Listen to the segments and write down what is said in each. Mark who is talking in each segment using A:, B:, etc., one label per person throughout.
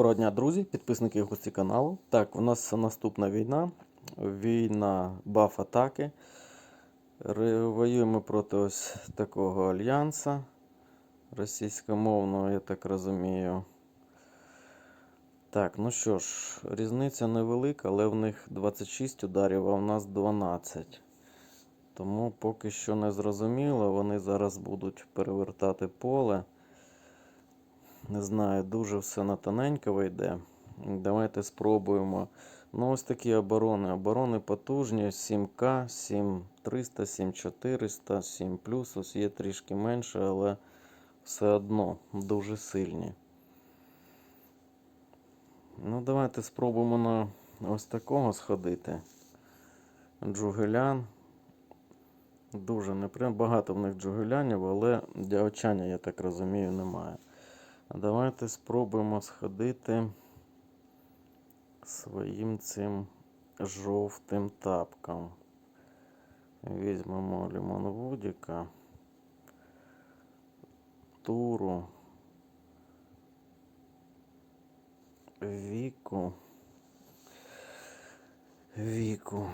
A: Доброго дня, друзі, підписники і гості каналу. Так, у нас наступна війна. Війна баф атаки. Воюємо проти ось такого альянса російськомовного, я так розумію. Так, ну що ж, різниця невелика, але в них 26 ударів, а в нас 12. Тому поки що не зрозуміло. Вони зараз будуть перевертати поле. Не знаю, дуже все на тоненько вийде. Давайте спробуємо. Ну, ось такі оборони. Оборони потужні. 7К, 7300, 7400, 7 Ось є трішки менше, але все одно дуже сильні. Ну, давайте спробуємо на ось такого сходити. Джугелян. Дуже неприємно. Багато в них джугелянів, але дягочання, я так розумію, немає. Давайте спробуємо сходити своїм цим жовтим тапком. Візьмемо Лімон Вудіка, туру, віку, віку.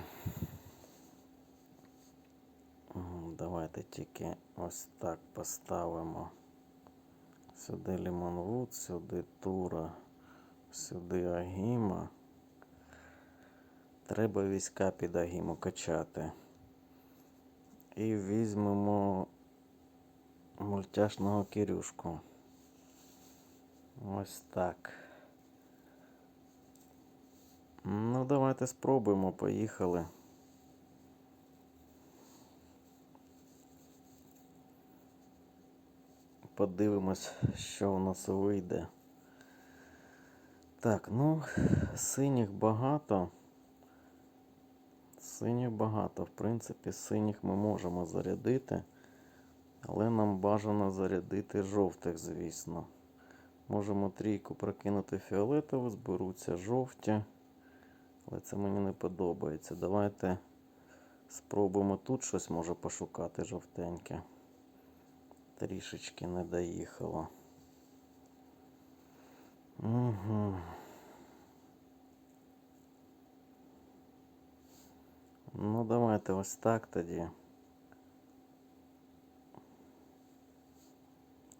A: Давайте тільки ось так поставимо. Сюди Лімонвуд, сюди Тура, сюди Агіма. Треба війська під Агіму качати. І візьмемо мультяшного Кирюшку. Ось так. Ну, давайте спробуємо, поїхали. Подивимось, що у нас вийде. Так, ну, синіх багато. Синіх багато. В принципі, синіх ми можемо зарядити. Але нам бажано зарядити жовтих, звісно. Можемо трійку прокинути фіолетову, зберуться жовті. Але це мені не подобається. Давайте спробуємо тут щось може пошукати жовтеньке. Трішечки не доїхало. Угу. Ну, давайте ось так тоді.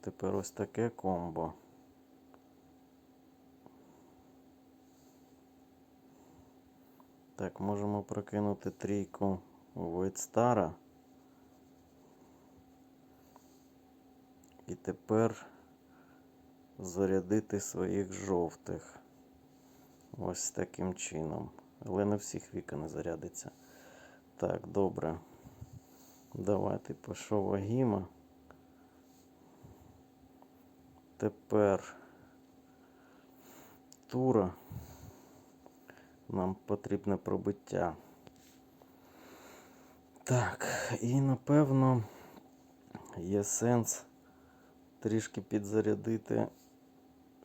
A: Тепер ось таке комбо. Так, можемо прокинути трійку Войдстара. І тепер зарядити своїх жовтих. Ось таким чином. Але не всіх віка не зарядиться. Так, добре. Давайте пішов Агіма. Тепер тура. Нам потрібне пробиття. Так, і напевно є сенс трішки підзарядити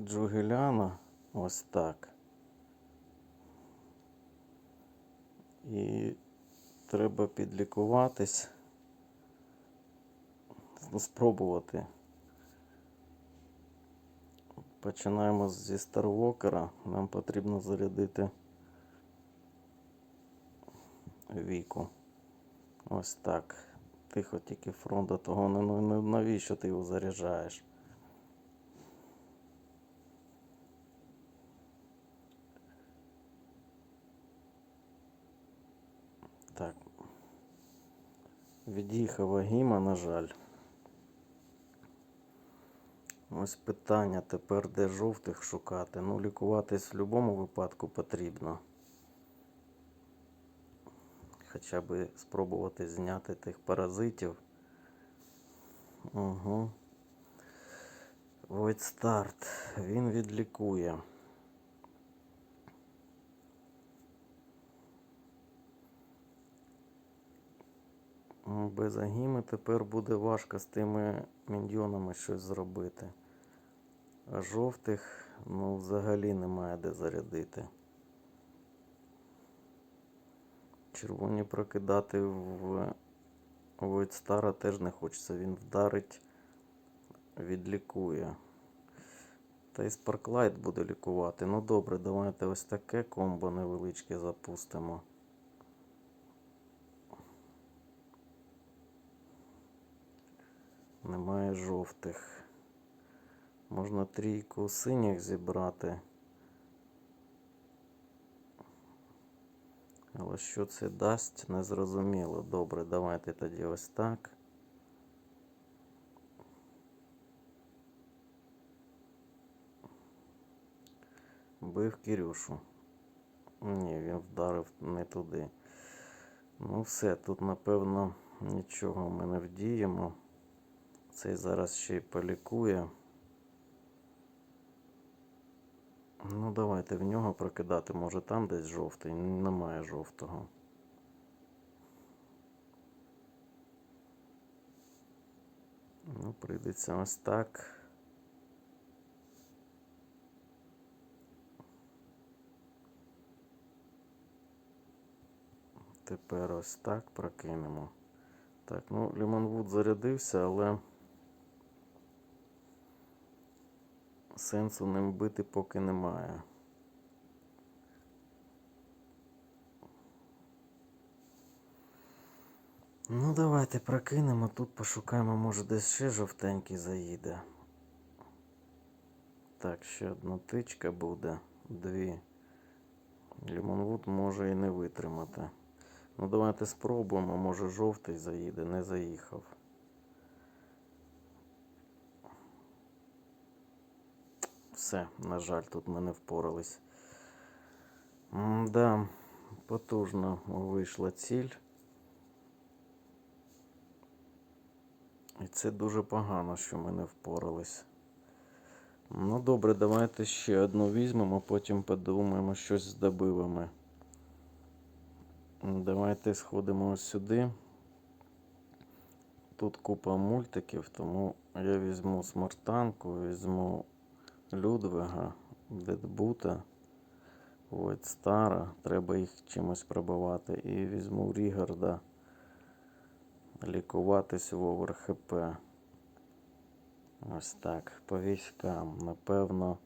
A: Джугеляна. Ось так. І треба підлікуватись. Ну, Спробувати. Починаємо зі Старвокера. Нам потрібно зарядити віку. Ось так. Тихо тільки фронта того не ну, ну, навіщо ти його заряджаєш? Так. Від'їхав Агіма, на жаль. Ось питання тепер, де жовтих шукати. Ну, лікуватись в будь-якому випадку потрібно. Хоча б спробувати зняти тих паразитів. Угу. Void Start. Він відлікує. Без агіми тепер буде важко з тими міньйонами щось зробити. А жовтих, ну, взагалі немає де зарядити. Червоні прокидати в Войдстара теж не хочеться. Він вдарить, відлікує. Та і Sparklight буде лікувати. Ну добре, давайте ось таке комбо невеличке запустимо. Немає жовтих. Можна трійку синіх зібрати. Але що це дасть, незрозуміло. Добре, давайте тоді ось так. Бив Кирюшу. Ні, він вдарив не туди. Ну все, тут напевно нічого ми не вдіємо. Цей зараз ще й полікує. Ну, давайте в нього прокидати. Може там десь жовтий. Немає жовтого. Ну, прийдеться ось так. Тепер ось так прокинемо. Так, ну, Лімонвуд зарядився, але сенсу ним бити поки немає. Ну, давайте прокинемо. Тут пошукаємо, може десь ще жовтенький заїде. Так, ще одна тичка буде. Дві. Лімонвуд може і не витримати. Ну, давайте спробуємо, може жовтий заїде, не заїхав. Все, на жаль, тут ми не впорались. Да, потужно вийшла ціль. І це дуже погано, що ми не впорались. Ну добре, давайте ще одну візьмемо, потім подумаємо щось з добивами. Давайте сходимо ось сюди. Тут купа мультиків, тому я візьму смартанку, візьму Людвига, Дедбута, Стара. Треба їх чимось пробивати. І візьму Рігарда. Лікуватись в овер ХП. Ось так. По військам. Напевно.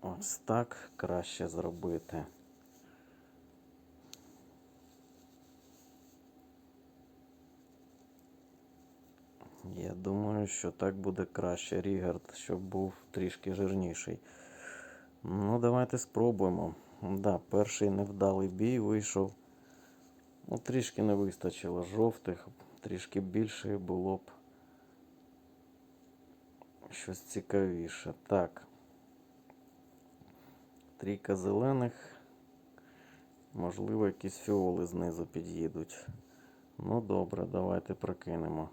A: Ось так краще зробити. Я думаю, що так буде краще. Рігард, щоб був трішки жирніший. Ну, давайте спробуємо. Да, перший невдалий бій вийшов. Ну, трішки не вистачило жовтих, трішки більше було б щось цікавіше. Так. Трійка зелених. Можливо, якісь фіоли знизу під'їдуть. Ну добре, давайте прокинемо.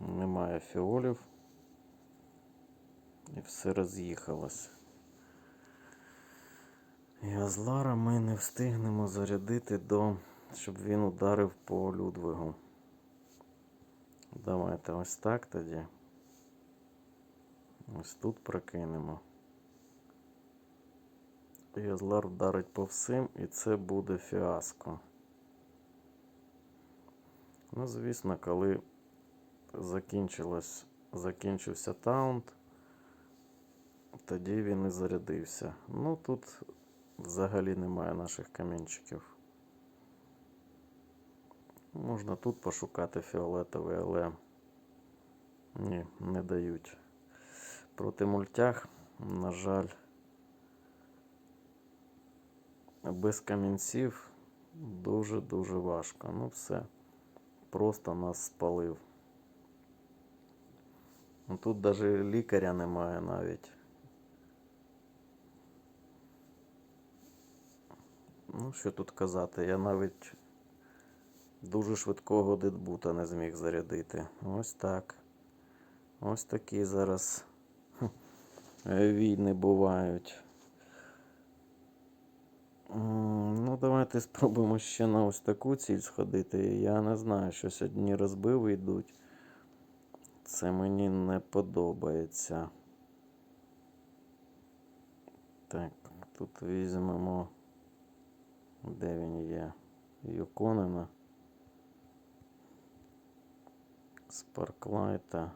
A: Немає фіолів. І все роз'їхалось. І Азлара ми не встигнемо зарядити до, щоб він ударив по Людвигу. Давайте ось так тоді. Ось тут прокинемо. І вдарить по всім, і це буде фіаско. Ну, звісно, коли закінчилось, закінчився таунт, тоді він і зарядився. Ну тут взагалі немає наших камінчиків. Можна тут пошукати фіолетовий, але ні, не дають. Проти мультях, на жаль, без камінців дуже-дуже важко. Ну все, просто нас спалив. Ну, Тут навіть лікаря немає навіть. Ну, що тут казати, я навіть дуже швидкого дедбута не зміг зарядити. Ось так. Ось такі зараз війни бувають. Ну, давайте спробуємо ще на ось таку ціль сходити. Я не знаю, щось одні розбиви йдуть. Це мені не подобається. Так, тут візьмемо. Де він є? Юконена. Спарклайта,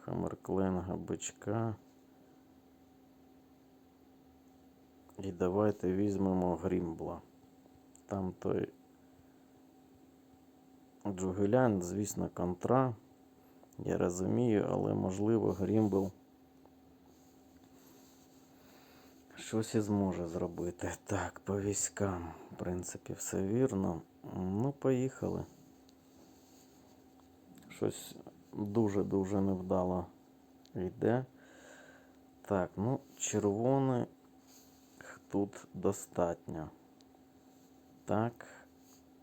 A: Хаммеркленга, бичка. І давайте візьмемо Грімбла. Там той Джугелян, звісно, контра. Я розумію, але можливо Грімбл щось і зможе зробити. Так, по військам. В принципі, все вірно. Ну, поїхали. Щось дуже-дуже невдало йде. Так, ну, червоних тут достатньо. Так,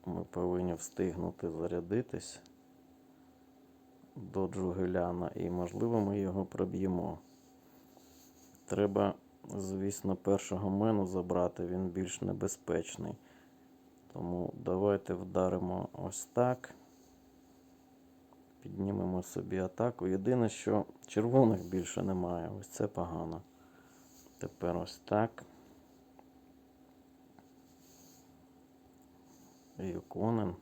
A: ми повинні встигнути зарядитись до Джугеляна і, можливо, ми його проб'ємо. Треба, звісно, першого мену забрати, він більш небезпечний. Тому давайте вдаримо ось так. Піднімемо собі атаку. Єдине, що червоних більше немає. Ось це погано. Тепер ось так. Юконен.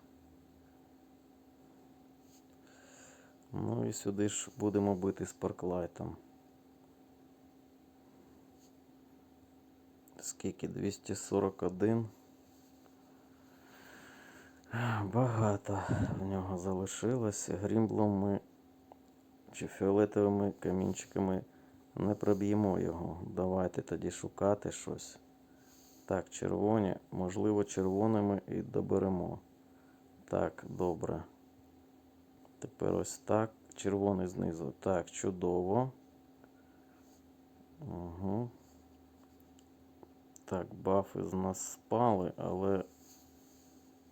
A: Ну і сюди ж будемо бити спарклайтом. Скільки? 241. Багато в нього залишилося. Грімблом ми чи фіолетовими камінчиками не проб'ємо його. Давайте тоді шукати щось. Так, червоні. Можливо, червоними і доберемо. Так, добре. Тепер ось так. Червоний знизу. Так, чудово. Угу. Так, бафи з нас спали, але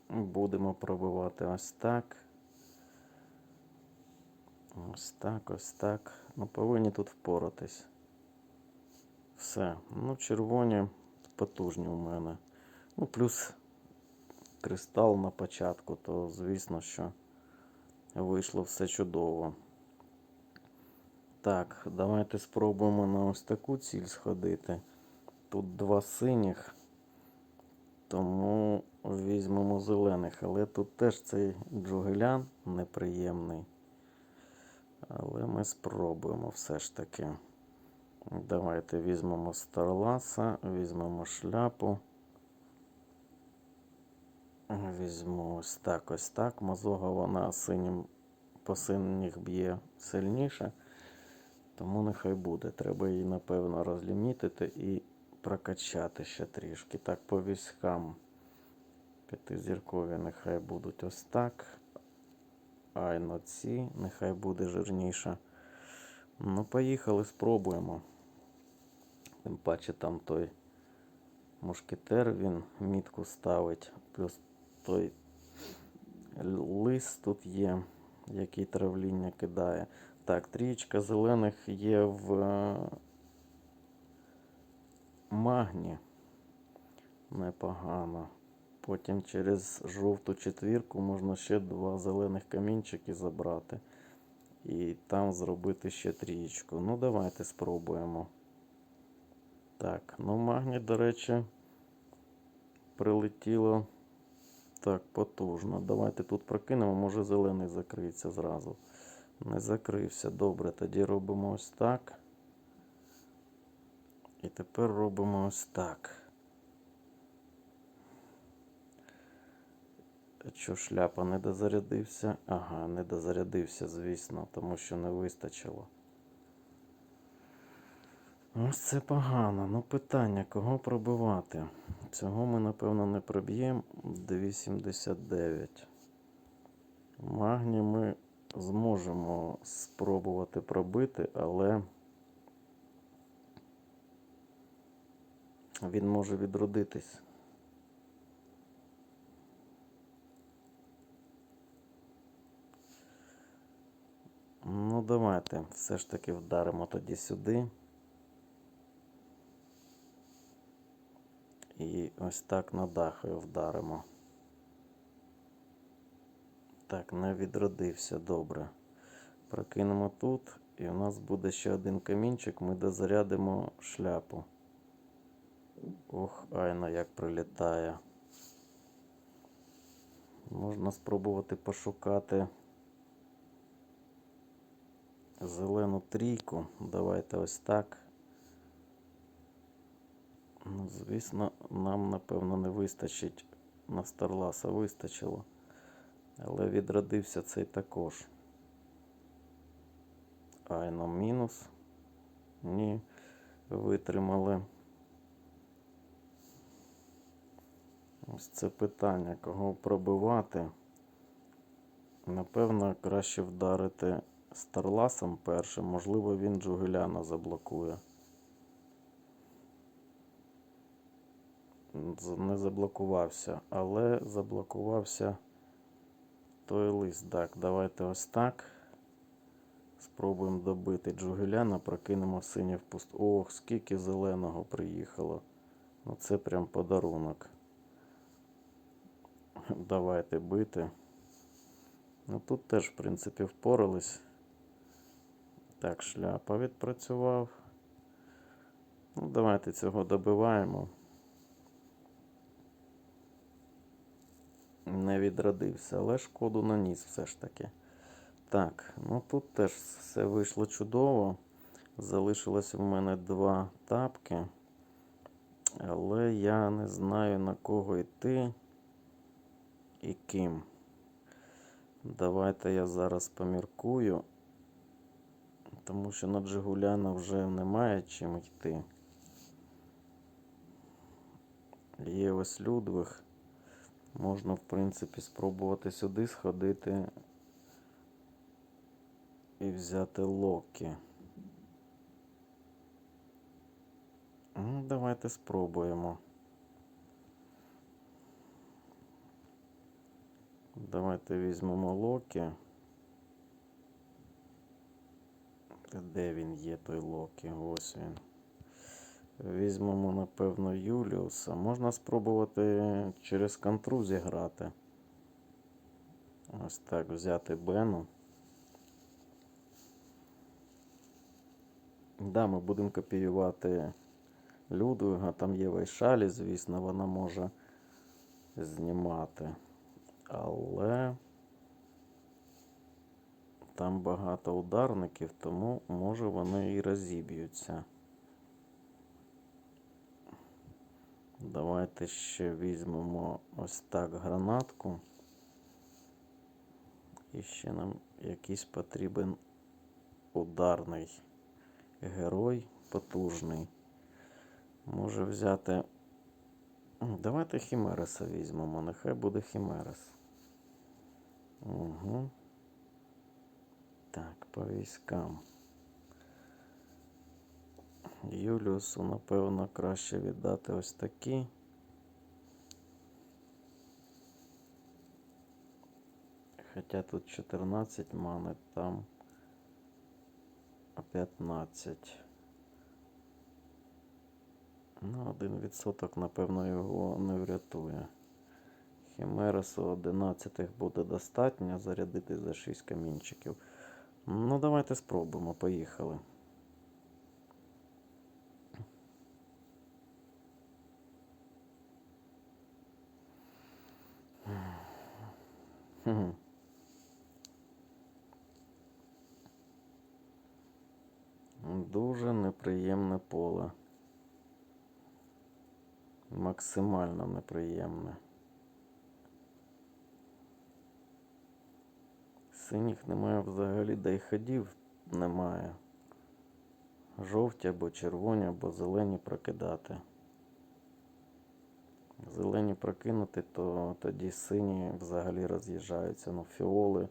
A: будемо пробивати ось так. Ось так, ось так. Ну, повинні тут впоратись. Все. Ну, червоні потужні у мене. Ну, плюс кристал на початку, то звісно, що вийшло все чудово. Так, давайте спробуємо на ось таку ціль сходити. Тут два синіх, тому візьмемо зелених. Але тут теж цей джугелян неприємний. Але ми спробуємо все ж таки. Давайте візьмемо Старласа, візьмемо шляпу. Візьму ось так, ось так. Мазога вона синім по синіх б'є сильніше. Тому нехай буде. Треба її, напевно, розлімітити і прокачати ще трішки. Так, по військам. П'ятизіркові нехай будуть ось так. Айно ці, нехай буде жирніша. Ну, поїхали, спробуємо. Тим паче там той мушкетер, він мітку ставить. Плюс той лис тут є, який травління кидає. Так, трієчка зелених є в е, магні. Непогано. Потім через жовту четвірку можна ще два зелених камінчики забрати. І там зробити ще трієчку. Ну, давайте спробуємо. Так, ну магні, до речі, прилетіло так потужно. Давайте тут прокинемо, може зелений закриється зразу. Не закрився. Добре, тоді робимо ось так. І тепер робимо ось так. Що шляпа не дозарядився? Ага, не дозарядився, звісно, тому що не вистачило. Ось це погано. Ну питання, кого пробивати? Цього ми, напевно, не проб'ємо. 279. Магні ми зможемо спробувати пробити, але він може відродитись. Ну, давайте все ж таки вдаримо тоді сюди. І ось так на дахою вдаримо. Так, не відродився, добре. Прокинемо тут, і у нас буде ще один камінчик, ми дозарядимо шляпу. Ох, айно як прилітає. Можна спробувати пошукати зелену трійку. Давайте ось так. Ну, звісно, нам, напевно, не вистачить. На Старласа вистачило. Але відродився цей також. Айно мінус. Ні, витримали. Ось це питання, кого пробивати. Напевно, краще вдарити Старласом першим. Можливо, він Джугеляна заблокує. Не заблокувався, але заблокувався той лист. Так, давайте ось так. Спробуємо добити Джугеляна, прокинемо синє в пуст. Ох, скільки зеленого приїхало. Ну це прям подарунок. Давайте бити. Ну тут теж, в принципі, впорались. Так, шляпа відпрацював. Ну, давайте цього добиваємо. Не відродився, але шкоду наніс все ж таки. Так, ну тут теж все вийшло чудово. Залишилось в мене два тапки. Але я не знаю на кого йти і ким. Давайте я зараз поміркую. Тому що на Джигуляна вже немає чим йти. Є ось Людвиг. Можна, в принципі, спробувати сюди сходити і взяти Локі. Ну, давайте спробуємо. Давайте візьмемо Локі. Де він є, той Локі? Ось він. Візьмемо, напевно, Юліуса. Можна спробувати через контру зіграти. Ось так взяти Бену. Да, ми будемо копіювати Людвига. Там є Вайшалі, звісно, вона може знімати. Але там багато ударників, тому може вони і розіб'ються. Давайте ще візьмемо ось так гранатку. І ще нам якийсь потрібен ударний герой потужний. Може взяти. Давайте Хімереса візьмемо. Нехай буде Хімерес. Угу. Так, по військам. Юліусу, напевно, краще віддати ось такі. Хоча тут 14 мани, там 15. Ну, один відсоток, напевно, його не врятує. Хімересу 11 буде достатньо зарядити за 6 камінчиків. Ну, давайте спробуємо. Поїхали. Хм. Дуже неприємне поле. Максимально неприємне. Синіх немає взагалі, да й ходів немає. Жовті або червоні, або зелені прокидати. Зелені прокинути, то тоді сині взагалі роз'їжджаються. Ну, фіоли,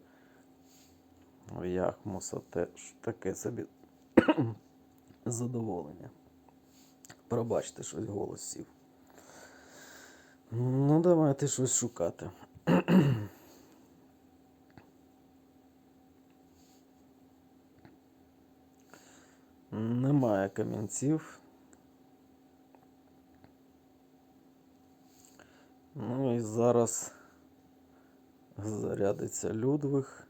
A: Яхмуса теж таке собі задоволення. Пробачте, щось голос сів. Ну, давайте щось шукати. Немає камінців. Ну і зараз зарядиться Людвиг.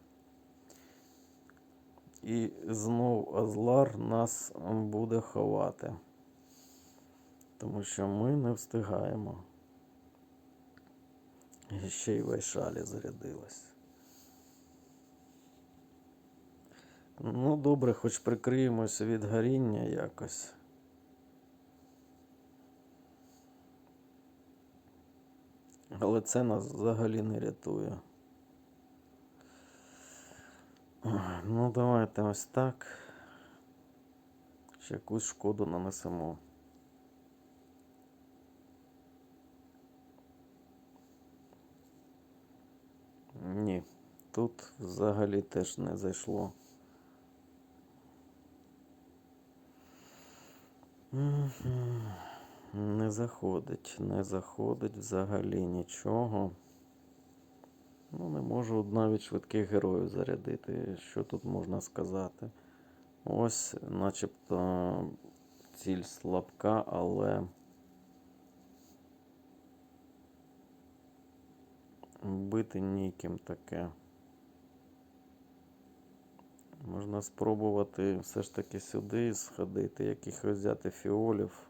A: І знов Азлар нас буде ховати. Тому що ми не встигаємо. Ще й Вайшалі зарядилась. Ну, добре, хоч прикриємося від горіння якось. Але це нас взагалі не рятує. Ну, давайте ось так. Ще якусь шкоду нанесемо. Ні, тут взагалі теж не зайшло. Не заходить, не заходить взагалі нічого. Ну, не можу навіть швидких героїв зарядити. Що тут можна сказати? Ось, начебто, ціль слабка, але бити ніким таке. Можна спробувати все ж таки сюди сходити, якихось взяти фіолів.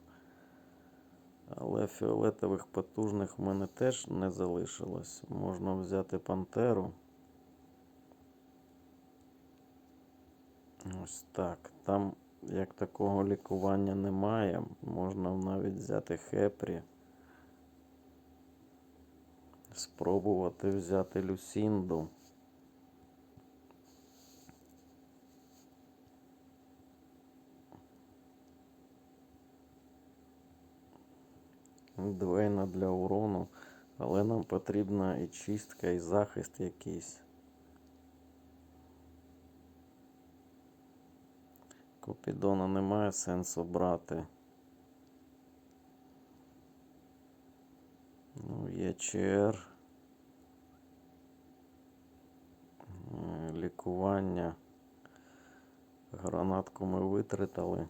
A: Але фіолетових потужних в мене теж не залишилось. Можна взяти пантеру. Ось так. Там як такого лікування немає. Можна навіть взяти хепрі. Спробувати взяти люсінду. Двейна для урону, але нам потрібна і чистка, і захист якийсь. Купідона немає сенсу брати. Ну, є ЧР. Е, Лікування. Гранатку ми витратили.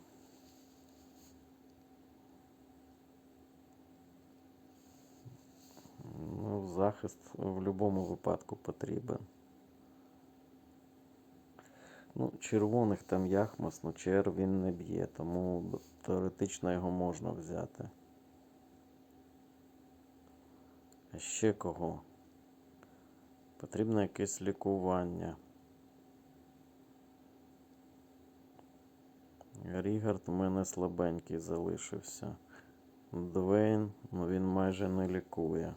A: Ну, захист в будь-якому випадку потрібен. Ну, червоних там яхмас, ну чер він не б'є, тому теоретично його можна взяти. А ще кого? Потрібно якесь лікування. Рігард у мене слабенький залишився. Двейн, ну він майже не лікує.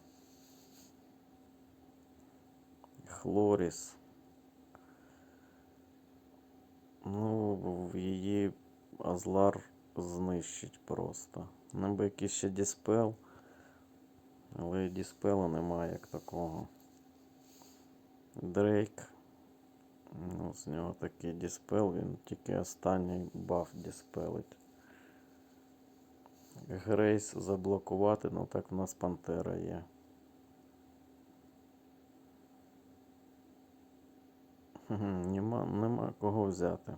A: Хлоріс. Ну, її Азлар знищить просто. Нам би якийсь ще діспел. Але діспела немає як такого. Дрейк. Ну, з нього такий діспел, він тільки останній баф діспелить. Грейс заблокувати, ну так в нас пантера є. Нема, нема кого взяти.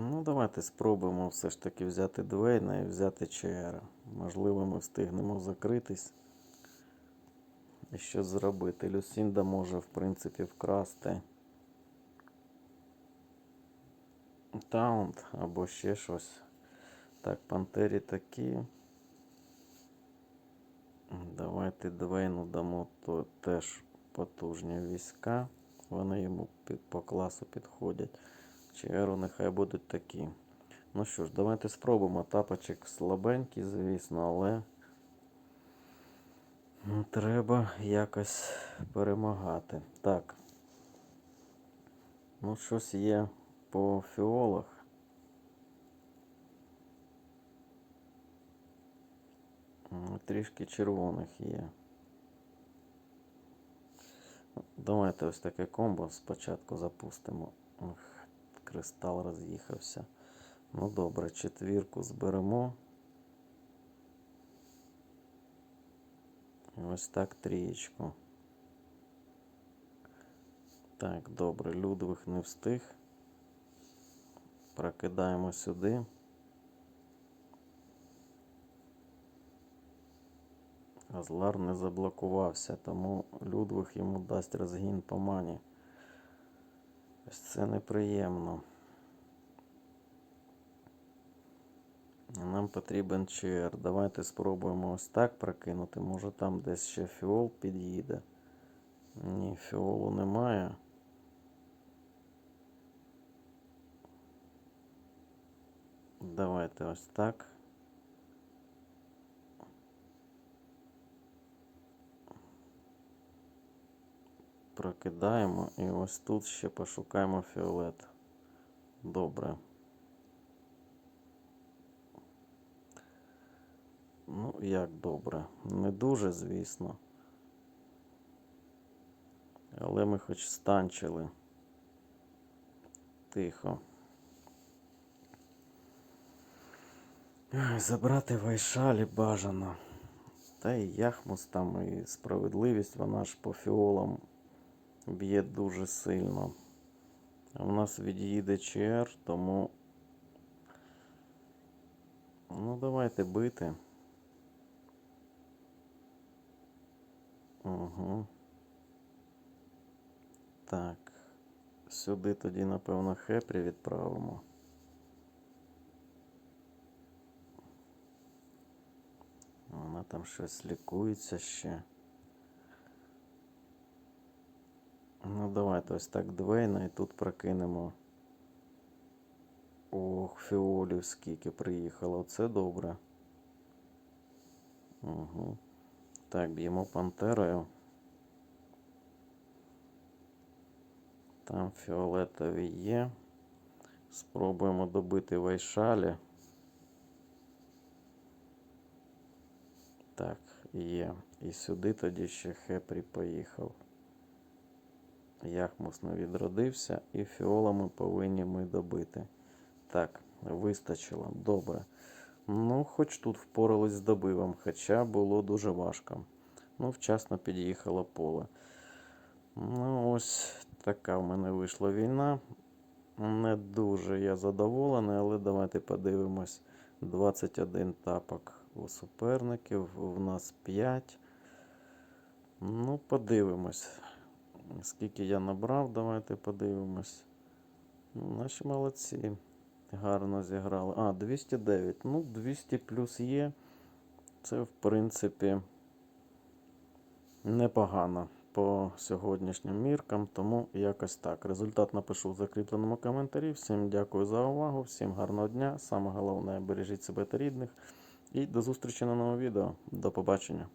A: Ну, давайте спробуємо все ж таки взяти Двейна і взяти ЧР. Можливо, ми встигнемо закритись. І що зробити? Люсінда може, в принципі, вкрасти. Таунт або ще щось. Так, пантері такі. Давайте Двейну дамо то теж потужні війська. Вони йому по класу підходять. ЧРу нехай будуть такі. Ну що ж, давайте спробуємо. Тапочок слабенький, звісно, але ну, треба якось перемагати. Так. Ну, щось є по фіолах. Трішки червоних є. Давайте ось таке комбо спочатку запустимо. Кристал роз'їхався. Ну добре, четвірку зберемо. Ось так трієчку. Так, добре, Людвиг не встиг. Прокидаємо сюди. Азлар не заблокувався, тому Людвиг йому дасть розгін по мані. Ось це неприємно. Нам потрібен ЧР. Давайте спробуємо ось так прокинути. Може там десь ще фіол під'їде. Ні, фіолу немає. Давайте ось так. Прокидаємо і ось тут ще пошукаємо фіолет. Добре. Ну, як добре. Не дуже, звісно. Але ми хоч станчили. Тихо. Забрати вайшалі бажано. Та і яхмус там, і справедливість, вона ж по фіолам б'є дуже сильно. В нас від'їде ЧР, тому. Ну, давайте бити. Угу. Так. Сюди тоді, напевно, хепрі відправимо. Вона там щось лікується ще. Ну, давайте ось так Двейна і тут прокинемо. Ох, фіолів скільки приїхало. Це добре. Угу. Так, б'ємо пантерою. Там фіолетові є. Спробуємо добити вайшалі. Так, є. І сюди тоді ще Хепрі поїхав. Яхмус відродився, і фіолами повинні ми добити. Так, вистачило. Добре. Ну, хоч тут впорались з добивом, хоча було дуже важко. Ну, вчасно під'їхало поле. Ну, ось така в мене вийшла війна. Не дуже я задоволений, але давайте подивимось. 21 тапок у суперників, в нас 5. Ну, подивимось. Скільки я набрав, давайте подивимось. Ну, Наші молодці. Гарно зіграли. А, 209. Ну, 200 плюс є. Це, в принципі, непогано по сьогоднішнім міркам, тому якось так. Результат напишу в закріпленому коментарі. Всім дякую за увагу, всім гарного дня. Саме головне, бережіть себе та рідних. І до зустрічі на новому відео. До побачення.